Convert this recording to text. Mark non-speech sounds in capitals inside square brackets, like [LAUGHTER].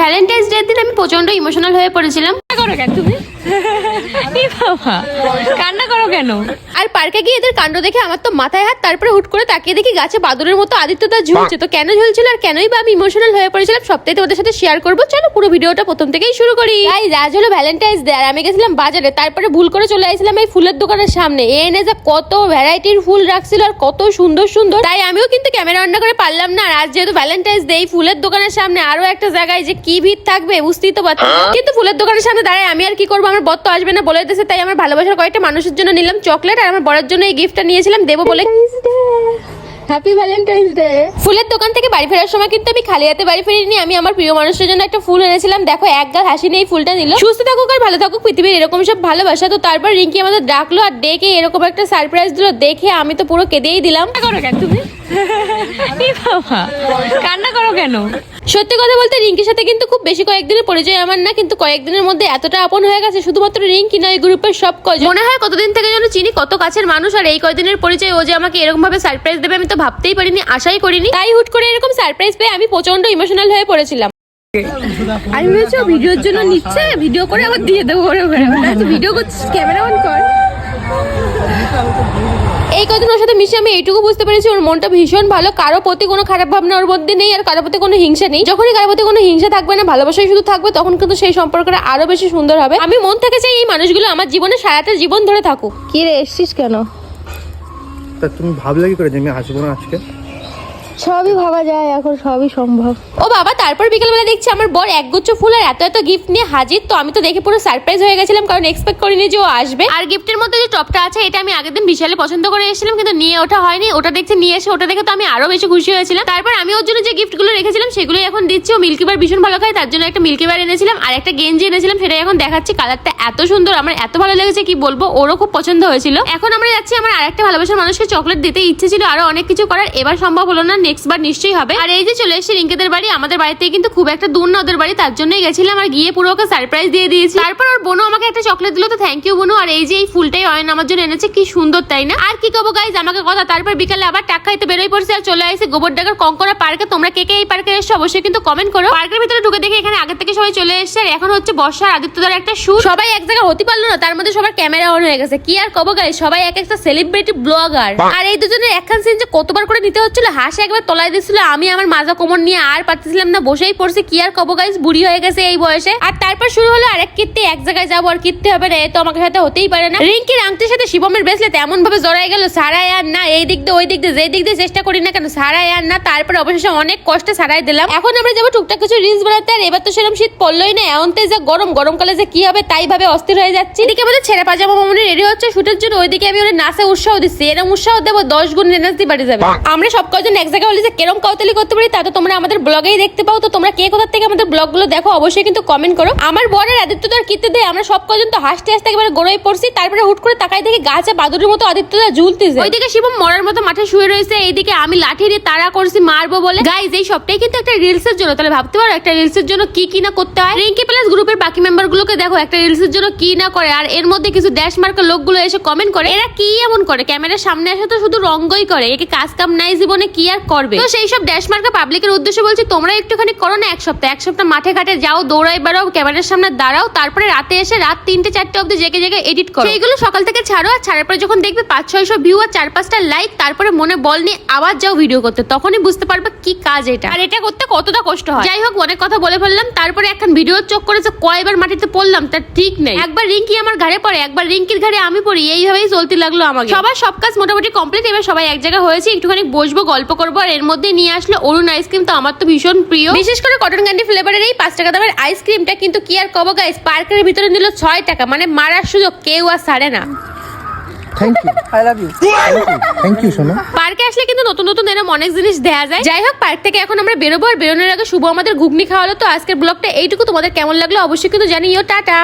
Valentine's day দিন আমি প্রচণ্ড ইমোশনাল হয়ে পড়েছিলাম। করো কেন তুমি? এই বাবা কান্না করো কেন? আর পার্কে গিয়ে এদের কাণ্ড দেখে আমার তো মাথায় হাত তারপরে হুট করে তাকিয়ে দেখি গাছে বাদুরের মতো আদিত্যদা ঝুলছে। তো কেন ঝুলছিল আর কেনই বা আমি ইমোশনাল হয়ে পড়েছিলাম সবটাই তোমাদের সাথে শেয়ার করব। চলো পুরো ভিডিওটা প্রথম থেকেই শুরু করি। তাই আজ হলো ভ্যালেন্টাইন্স ডে আর আমি গেছিলাম বাজারে তারপরে ভুল করে চলে আসছিলাম এই ফুলের দোকানের সামনে। এ এনে যে কত ভ্যারাইটির ফুল রাখছিল আর কত সুন্দর সুন্দর। তাই আমিও কিন্তু ক্যামেরা অন করে পারলাম না আর আজ যেহেতু ভ্যালেন্টাইন্স ডে এই ফুলের দোকানের সামনে আরও একটা জায়গায় যে কি ভিড় থাকবে বুঝতেই তো পারছি। কিন্তু ফুলের দোকানের সামনে দাঁড়ায় আমি আর কি করব? আমার বর তো আসবে না বলে দিয়েছে তাই আমার ভালোবাসার কয়েকটা মানুষের জন্য নিলাম চকলেট আর আমার বরের জন্য এই গিফটটা নিয়েছিলাম দেবো বলে। হ্যাপি ভ্যালেন্টাইন্স ডে ফুলের দোকান থেকে বাড়ি ফেরার সময় কিন্তু আমি খালি হাতে বাড়ি ফেরিনি আমি আমার প্রিয় মানুষের জন্য একটা ফুল এনেছিলাম। দেখো এক গাল হাসি নিয়ে ফুলটা নিল। সুস্থ থাকুক আর ভালো থাকুক পৃথিবীর এরকম সব ভালোবাসা। তো তারপর রিঙ্কি আমাদের ডাকলো আর ডেকে এরকম একটা সারপ্রাইজ দিল দেখে আমি তো পুরো কেঁদেই দিলাম। করো কেন তুমি? বাবা কান্না করো কেন? সত্যি কথা বলতে রিঙ্কির সাথে কিন্তু খুব বেশি কয়েকদিনের পরিচয় আমার না কিন্তু কয়েকদিনের মধ্যে এতটা আপন হয়ে গেছে শুধুমাত্র রিঙ্কি নয় গ্রুপের সব কজন মনে হয় কতদিন থেকে যেন চিনি কত কাছের মানুষ আর এই কয়দিনের পরিচয় ও যে আমাকে এরকম ভাবে সারপ্রাইজ দেবে আমি তো ভাবতেই পারিনি আশাই করিনি। তাই হুট করে এরকম সারপ্রাইজ পেয়ে আমি প্রচণ্ড ইমোশনাল হয়ে পড়েছিলাম। আমি ভেবেছি ভিডিওর জন্য নিচ্ছে ভিডিও করে আবার দিয়ে দেবো ভিডিও [LAUGHS] করছিস ক্যামেরা অন কর। এই কদিন ওর সাথে মিশে আমি এইটুকু বুঝতে পেরেছি ওর মনটা ভীষণ ভালো। কারও প্রতি কোনো খারাপ ভাবনা ওর মধ্যে নেই আর কারও প্রতি কোনো হিংসা নেই। যখনই কারও প্রতি কোনো হিংসা থাকবে না ভালোবাসাই শুধু থাকবে তখন কিন্তু সেই সম্পর্কটা আরও বেশি সুন্দর হবে। আমি মন থেকে চাই এই মানুষগুলো আমার জীবনে সারাটা জীবন ধরে থাকুক। কি রে এসছিস কেন? তা তুমি ভাবলে কি করে যে আমি আসব না আজকে? সবই ভাবা যায় এখন সবই সম্ভব। ও বাবা তারপর বিকেলবেলা দেখছি আমার বর একগুচ্ছ ফুল আর এত এত গিফট নিয়ে হাজির তো আমি তো দেখে পুরো সারপ্রাইজ হয়ে গেছিলাম কারণ এক্সপেক্ট করিনি যে ও আসবে। আর গিফটের মধ্যে যে টপটা আছে এটা আমি আগের দিন বিশালে পছন্দ করে এসেছিলাম কিন্তু নিয়ে ওঠা হয়নি। ওটা দেখছি নিয়ে এসে ওটা দেখে তো আমি আরও বেশি খুশি হয়েছিলাম। তারপর আমি ওর জন্য যে গিফটগুলো রেখেছিলাম সেগুলোই এখন দিচ্ছি। ও মিল্কি বার ভীষণ ভালো খায় তার জন্য একটা মিল্কি বার এনেছিলাম আর একটা গেঞ্জি এনেছিলাম সেটাই এখন দেখাচ্ছি। কালারটা এত সুন্দর আমার এত ভালো লেগেছে কি বলব ওরও খুব পছন্দ হয়েছিল। এখন আমরা যাচ্ছি আমার আরেকটা ভালোবাসার মানুষকে চকলেট দিতে। ইচ্ছে ছিল আরও অনেক কিছু করার এবার সম্ভব হলো না নেক্সট বার নিশ্চয়ই হবে। আর এই যে চলে এসেছে রিঙ্কেদের বাড়ি আমাদের বাড়িতে কিন্তু খুব একটা দূর না ওদের বাড়ি তার জন্যই গেছিলাম আর গিয়ে পুরো ওকে সারপ্রাইজ দিয়ে দিয়েছি। তারপর ওর বোনও আমাকে একটা চকলেট দিল তো থ্যাংক ইউ বোনু। আর এই যে এই ফুলটাই অয়ন আমার জন্য এনেছে কি সুন্দর তাই না? আর কি কবো গাইজ আমাকে কথা তারপর বিকালে আবার টাকা খাইতে বেরোই পড়ছে আর চলে আসছে গোবর ডাকার কঙ্করা পার্কে তোমরা কে কে এই পার্কে এসছো অবশ্যই কিন্তু কমেন্ট করো। পার্কের ভিতরে ঢুকে দেখে এখানে আগে থেকে সবাই চলে এসছে। আর এখন হচ্ছে বর্ষার আদিত্যদার একটা শুট সবাই এক জায়গায় হতে পারল না তার মধ্যে সবার ক্যামেরা অন হয়ে গেছে। কি আর কবো গাইজ সবাই এক একটা সেলিব্রিটি ব্লগার আর এই দুজনের একখান সিন যে কতবার করে নিতে হচ্ছিল হাসে একবার তলায় দিচ্ছিল আমি আমার মাজা কোমর নিয়ে আর পারতেছিলাম না বসেই পড়ছে কি আর কবো গাইজ বুড়ি হয়ে গেছে এই বয়সে। আর তারপর শুরু হলো আরেক কীর্তি এক জায়গায় যাব আর কীর্তি হবে না এ তো আমাকে সাথে হতেই পারে না। রিঙ্কির আংটির সাথে শিবমের ব্রেসলেট এমন ভাবে জড়াই গেল সারাই আর না এই দিক দিয়ে ওই দিক দিয়ে যেই দিক দিয়ে চেষ্টা করি না কেন সারাই আর না। তারপর অবশেষে অনেক কষ্টে সারাই দিলাম। এখন আমরা যাব টুকটাক কিছু রিলস বানাতে আর এবার তো সেরকম শীত পড়লোই না এমন যা গরম গরমকালে যে কি হবে তাই ভাবে অস্থির হয়ে যাচ্ছে। এদিকে আমাদের ছেড়ে পাজামা মামনি রেডি হচ্ছে শুটের জন্য ওইদিকে আমি ওদের নাচে উৎসাহ দিচ্ছি এরকম উৎসাহ দেবো দশ গুণ এনার্জি বাড়ি যাবে। আমরা সব কজন এক জায়গায় হলে যে কেরম কাউতালি করতে পারি তা তো তোমরা আমাদের ব্লগেই দেখতে পাও। তো তোমরা কে কোথা থেকে আমাদের ব্লগগুলো দেখো অবশ্যই কিন্তু কমেন্ট করো। আমার বরের আদিত্যদার কীর্তি দিয়ে আমরা সব কজন তো হাসতে হাসতে একেবারে গড়ে পড়ছি। তারপরে হুট করে তাকাই দেখি গাছে বাদুরের মতো আদিত্যদা ঝুলতেছে। ওইদিকে শিবম মরার মতো মাঠে শুয়ে রয়েছে। এইদিকে আমি লাঠি দিয়ে তাড়া করছি, মারবো বলে। গাইজ এই সবটাই কিন্তু একটা রিলস এর জন্য। তাহলে ভাবতে পারো, একটা রিলস এর জন্য কি কি না করতে হয়? রিঙ্কি প্লাস গ্রুপের বাকি মেম্বার গুলোকে দেখো, একটা রিলস এর জন্য কি না করে। আর এর মধ্যে কিছু ড্যাশ মার্কা লোকগুলো এসে কমেন্ট করে। এরা কি এমন করে? ক্যামেরার সামনে এসে তো শুধু রঙ্গই করে। একে কাজ কাম নাই জীবনে, কি আর করবে। তো সেই সব ড্যাশ মার্কা পাবলিকের উদ্দেশ্যে বলছি তোমরা একটুখানি করো না এক সপ্তাহ। এক সপ্তাহ মাঠে ঘাটে যাও দৌড়াই বেড়াও ক্যামেরার সামনে দাঁড়াও তারপরে রাতে এসে রাত তিনটে চারটে অব্দি জেগে জেগে এডিট করো। সেইগুলো সকাল থেকে ছাড়ো আর ছাড়ার পরে যখন দেখবে পাঁচ ছয়শো ভিউ আর চার পাঁচটা লাইক তারপরে মনে বল নিয়ে আবার যাও ভিডিও করতে তখনই বুঝতে পারবে কি কাজ এটা। আর এটা করতে কতটা কষ্ট হয়। যাই হোক অনেক কথা বলে ফেললাম তারপরে এখন ভিডিও চোখ করে যে কয়বার মাটিতে পড়লাম তার ঠিক নেই। একবার রিঙ্কি আমার ঘাড়ে পড়ে একবার রিঙ্কির ঘাড়ে আমি পড়ি এইভাবেই চলতে লাগল আমাকে। সবার সব কাজ মোটামুটি কমপ্লিট এবার সবাই এক জায়গায় হয়েছে একটুখানি বসবো গল্প করব আর এর মধ্যে নিয়ে আসলো অরুণ আইসক্রিম তো আমার তো ভীষণ প্রিয়। বিশেষ করে কটন ক্যান্ডি ফ্লেভারের এই পাঁচ টাকা দামের আইসক্রিমটা কিন্তু কি আর কব গাইস পার্কের ভিতরে নিল ছয় টাকা মানে মারার সুযোগ কেউ আর সারে না। Thank you I love you thank you সোনা। পার্কে আসলে কিন্তু নতুন নতুন এরকম অনেক জিনিস দেয়া যায়। যাই হোক পার্ক থেকে এখন আমরা বেরোবো। আর বেরোনোর আগে শুভ আমাদের ঘুগনি খাওয়ালো তো আজকের ব্লগটা এইটুকু। তোমাদের কেমন লাগল অবশ্যই কিন্তু জানিও। টাটা।